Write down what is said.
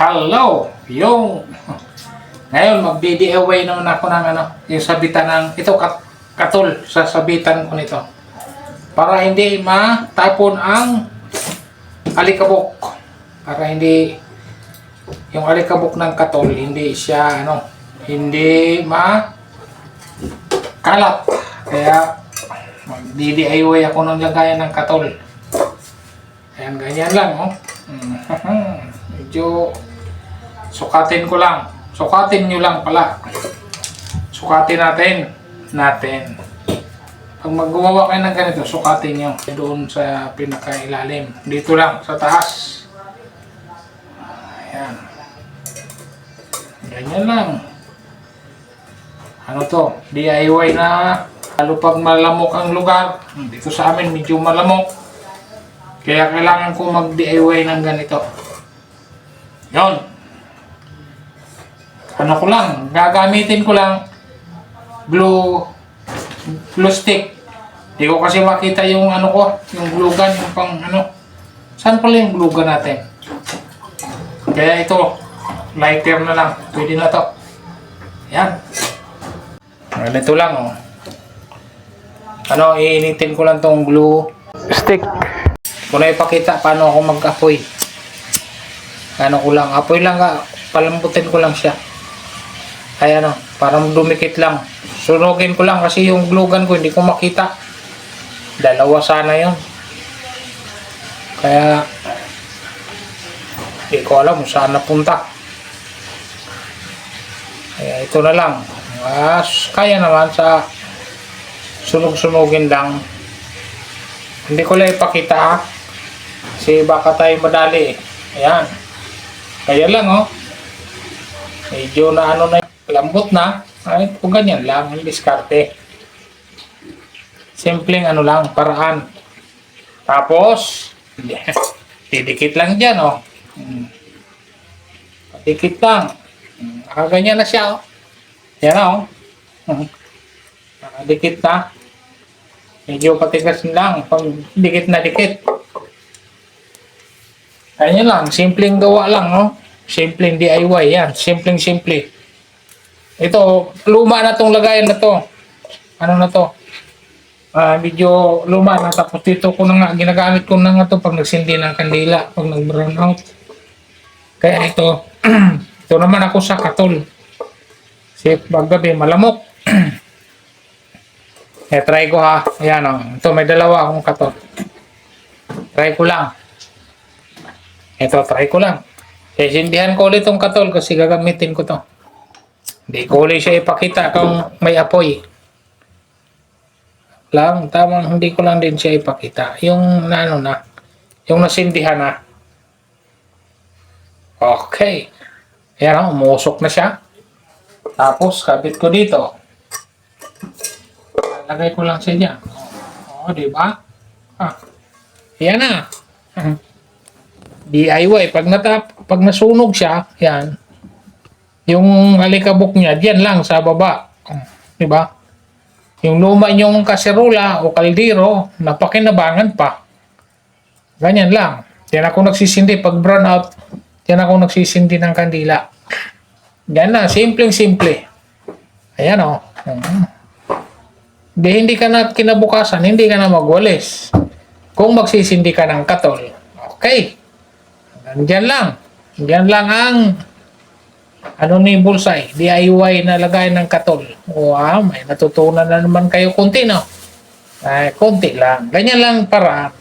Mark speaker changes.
Speaker 1: Hello! Yung... Ngayon, magdi-DIY naman ako ng ano, yung sabitan ng... Ito, kat, katul sa sabitan ko nito. Para hindi matapon ang alikabok. Para hindi... Yung alikabok ng katul, hindi siya, ano, hindi ma... kalat. Kaya, magdi-DIY ako ng lagayan ng katul. Ayan, ganyan lang, oh. Medyo sukatin ko lang. Sukatin nyo lang pala. Sukatin natin. Natin. Pag maggumawa kayo ng ganito, sukatin nyo. Doon sa pinakailalim. Dito lang, sa taas. Ayan. Ganyan lang. Ano to? DIY na lalo pag malamok ang lugar. Dito sa amin medyo malamok. Kaya kailangan ko mag-DIY ng ganito. Yon. Ano ko lang, gagamitin ko lang glue glue stick. Hindi ko kasi makita yung ano ko, yung glue gun, yung pang ano. Saan pala yung glue gun natin? Kaya ito, lighter na lang. Pwede na to. Yan. Ganito lang oh. Ano, iinitin ko lang tong glue stick. Kung ipakita paano ako mag-apoy. Ano ko lang, apoy lang ka, palambutin ko lang siya. Ay ano, parang dumikit lang. Sunugin ko lang kasi yung glue gun ko hindi ko makita. Dalawa sana yun. Kaya, hindi ko alam kung saan napunta. Kaya ito na lang. As, kaya naman sa sunog-sunugin lang. Hindi ko lang ipakita ha. Kasi baka tayo madali eh. Ayan. Kaya lang oh. Medyo na ano na lambot na. Ay, kung ganyan lang, yung diskarte. Simpleng ano lang, paraan. Tapos, didikit lang dyan oh. Hmm. Dikit lang. Hmm, Nakaganyan na siya oh. Yan na oh. Hmm. Nakadikit na. Medyo patigas lang. Pag dikit na dikit. Ganyan lang. Simpleng gawa lang, no? Simpleng DIY. Yan. Simpleng simple. Ito, luma na tong lagayan na to. Ano na to? Ah, medyo luma na. Tapos dito ko na nga, ginagamit ko na nga to pag nagsindi ng kandila, pag nag-brown out. Kaya ito, ito naman ako sa katol. Kasi paggabi, malamok. eh, try ko ha. Ayan o. Ito, may dalawa akong katol. Try ko lang. Ito, try ko lang. Sisindihan ko ulit tong katol kasi gagamitin ko to. Hindi ko ulit siya ipakita kung may apoy. Lang, tamang hindi ko lang din siya ipakita. Yung ano na, yung nasindihan na. Okay. Ayan umusok na siya. Tapos, kabit ko dito. Lagay ko lang sa niya. Oo, di ba? Ah. Yan na. DIY. Pag natap, pag nasunog siya, yan. Yung alikabok niya, diyan lang sa baba. Di ba? Yung luma niyong kaserola o kaldero, napakinabangan pa. Ganyan lang. Yan ako nagsisindi. Pag brown out, yan ako nagsisindi ng kandila. Yan na. Simpleng simple. Ayan o. Mm. Di, hindi ka na kinabukasan, hindi ka na magwalis. Kung magsisindi ka ng katol. Okay. Diyan lang. Diyan lang ang ano ni Bulsay, DIY na lagay ng katol. Wow, may natutunan na naman kayo kunti, no? Ay, kunti lang. Ganyan lang para